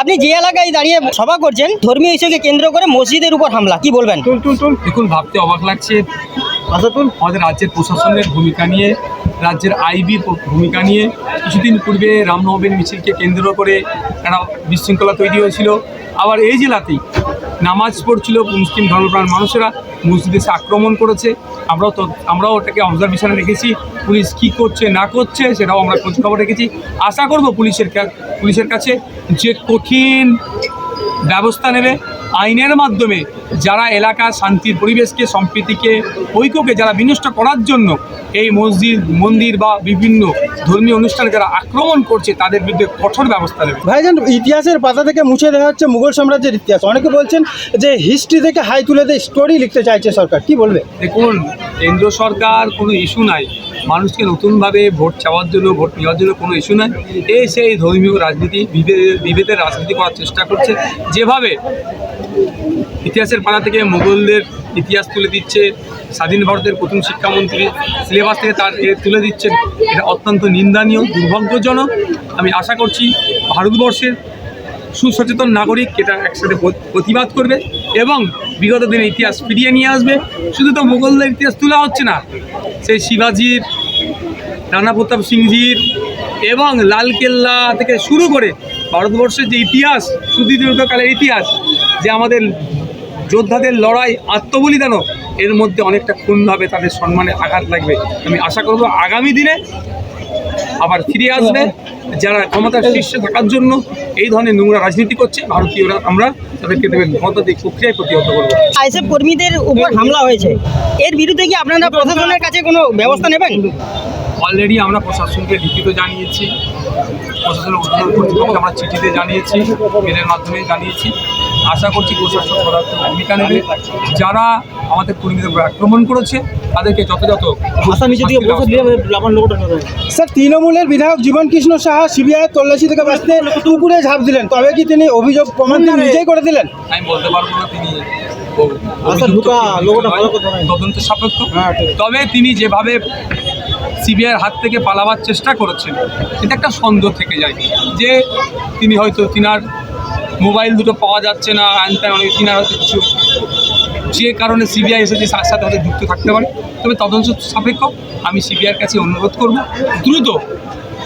আপনি যে এলাকায় দাঁড়িয়ে সভা করছেন, ধর্মীয় ইস্যুকে কেন্দ্র করে মসজিদের উপর হামলা, কি বলবেন? দেখুন, ভাবতে অবাক লাগছে। আমাদের রাজ্যের প্রশাসনের ভূমিকা নিয়ে, রাজ্যের আইবি ভূমিকা নিয়ে কিছুদিন পূর্বে রামনবমীর মিছিলকে কেন্দ্র করে একটা বিশৃঙ্খলা তৈরি হয়েছিল। আবার এই জেলাতেই নামাজ পড়ছিল মুসলিম ধর্মপ্রাণ মানুষেরা। মসজিদে এসে আক্রমণ করেছে। আমরাও তো আমরাও ওটাকে অবজারভেশনে রেখেছি। পুলিশ কি করছে, না করছে, সেটাও আমরা খোঁজখবর রেখেছি। আশা করব পুলিশের পুলিশের কাছে যে কঠিন ব্যবস্থা নেবে আইনের মাধ্যমে যারা এলাকার শান্তির পরিবেশকে সম্প্রীতিকে ঐক্যকে যারা বিনষ্ট করার জন্য এই মসজিদ মন্দির বা বিভিন্ন ধর্মীয় অনুষ্ঠানে যারা আক্রমণ করছে তাদের বিরুদ্ধে কঠোর ব্যবস্থা নেবে। ভাইজান ইতিহাসের পাতা থেকে মুছে দেওয়া হচ্ছে মুঘল সাম্রাজ্যের ইতিহাস। অনেকে বলছেন যে হিস্ট্রি থেকে হাই তুলে দিয়ে স্টোরি লিখতে চাইছে সরকার। কি বলবে? দেখুন কেন্দ্র সরকার কোনো ইস্যু নাই। মানুষকে নতুনভাবে ভোট চাওয়ার জন্য, ভোট নেওয়ার জন্য কোনো ইস্যু নাই। এই সেই ধর্মীয় রাজনীতি বিভেদের রাজনীতি করার চেষ্টা করছে। যেভাবে ইতিহাসের পাতা থেকে মোগলদের ইতিহাস তুলে দিচ্ছে, স্বাধীন ভারতের প্রথম শিক্ষামন্ত্রী সিলেবাস থেকে তার তুলে দিচ্ছেন, এটা অত্যন্ত নিন্দনীয়, দুর্ভাগ্যজনক। আমি আশা করছি ভারতবর্ষের সুসচেতন নাগরিক এটা একসাথে প্রতিবাদ করবে এবং বিগত দিনের ইতিহাস ফিরিয়ে নিয়ে আসবে। শুধু তো মোগলদের ইতিহাস তোলা হচ্ছে না, সেই শিবাজির, রানা প্রতাপ সিংজির এবং লালকেল্লা থেকে শুরু করে ভারতবর্ষের যে ইতিহাস, সুদীর্ঘকালের ইতিহাস, যে আমাদের যোদ্ধাদের লড়াই আত্মবলিদানও এর মধ্যে অনেকটা ক্ষুণ্ণ হবে তাদের সম্মানে আঘাত লাগবে। আমি আশা করব আগামী দিনে আবার ফিরে আসবে। যারা ক্ষমতার শীর্ষে থাকার জন্য এই ধরনের নোংরা রাজনীতি করছে ভারতীয়রা আমরা তাদেরকে দেবেন গণতান্ত্রিক প্রক্রিয়ায় প্রতিহত করব। আইএসএফ কর্মীদের উপর হামলা হয়েছে। এর বিরুদ্ধে কি আপনারা প্রশাসনের কাছে কোনো ব্যবস্থা নেবেন? অলরেডি আমরা প্রশাসনকে লিখিত জানিয়েছি। প্রশাসনের উদ্যোগ কর্তৃপক্ষকে আমরা চিঠিতে জানিয়েছি মেলের মাধ্যমে জানিয়েছি। আশা করছি প্রশাসন পদার্থ ভূমিকা নেবে। যারা আমাদের কর্মীদের উপর আক্রমণ করেছে তাদেরকে যথাযথ। স্যার তৃণমূলের বিধায়ক জীবন কৃষ্ণ সাহা সিবিআই তল্লাশি থেকে বাঁচতে পুকুরে ঝাঁপ দিলেন। তবে কি তিনি অভিযোগ প্রমাণ নিজেই করে দিলেন? আমি বলতে পারব না তিনি নয়, তদন্ত সাপেক্ষ। তবে তিনি যেভাবে সিবিআইয়ের হাত থেকে পালাবার চেষ্টা করেছেন এটা একটা সন্দেহ থেকে যায়। যে তিনি হয়তো তিনার মোবাইল দুটো পাওয়া যাচ্ছে না ত্যান অনেক তিনার হয়তো কিছু যে কারণে সিবিআই এসেছে তার সাথে হয়তো যুক্ত থাকতে পারে। তবে তদন্ত সাপেক্ষ আমি সিবিআইয়ের কাছে অনুরোধ করব দ্রুত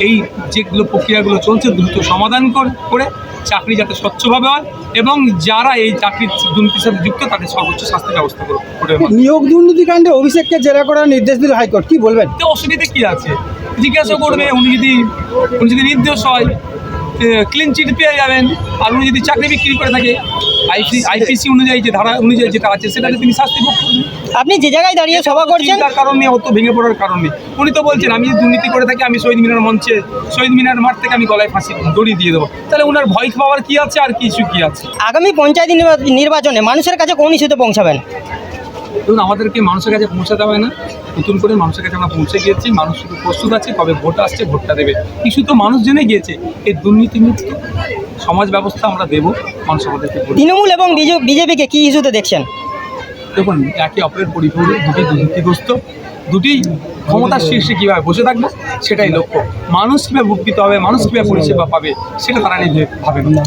এই যেগুলো প্রক্রিয়াগুলো চলছে দ্রুত সমাধান কর- করে চাকরি যাতে স্বচ্ছভাবে হয় এবং যারা এই চাকরির দুর্নীতির সাথে যুক্ত তাদের সর্বোচ্চ শাস্তির ব্যবস্থা করে নিয়োগ দুর্নীতি নিয়োগ দুর্নীতিকাণ্ডে অভিষেককে জেরা করার নির্দেশ দিল হাইকোর্ট। কি বলবেন? তো অসুবিধা কী আছে? জিজ্ঞাসা করবে উনি যদি উনি যদি নির্দেশ হয় ক্লিন চিট পেয়ে যাবেন। আর উনি যদি চাকরি বিক্রি করে থাকে আইসি আইপিসি অনুযায়ী যে ধারা অনুযায়ী যেটা আছে সেটাতে তিনি শাস্তি ভোগ করবেন। আপনি যে জায়গায় দাঁড়িয়ে সভা করছেন তার কারণে অত ভেঙে পড়ার কারণে। উনি তো বলছেন আমি যদি দুর্নীতি করে থাকি আমি শহীদ মিনার মঞ্চে শহীদ মিনার মাঠ থেকে আমি গলায় ফাঁসি দড়ি দিয়ে দেবো। তাহলে ওনার ভয় পাওয়ার কি আছে আর কিছু কি আছে? আগামী পঞ্চায়েত নির্বা- নির্বাচনে মানুষের কাছে কোন ইস্যুতে পৌঁছাবেন? দেখুন আমাদেরকে মানুষের কাছে পৌঁছাতে হবে না। নতুন করে মানুষের কাছে আমরা পৌঁছে গিয়েছি মানুষ শুধু প্রস্তুত আছে কবে ভোট আসছে ভোটটা দেবে। কিছু তো মানুষ জেনে গিয়েছে এই দুর্নীতিমুক্ত সমাজ ব্যবস্থা আমরা দেবো মানুষ আমাদেরকে তৃণমূল এবং বিজেপিকে কি ইস্যুতে দেখছেন? দেখুন একে অপরের পরিপূরক দুটি দুর্নীতিগ্রস্ত দুটি ক্ষমতার শীর্ষে কীভাবে বসে থাকবে সেটাই লক্ষ্য। মানুষ কীভাবে উপকৃত হবে মানুষ কীভাবে পরিষেবা পাবে সেটা তারা নিজে ভাবে না।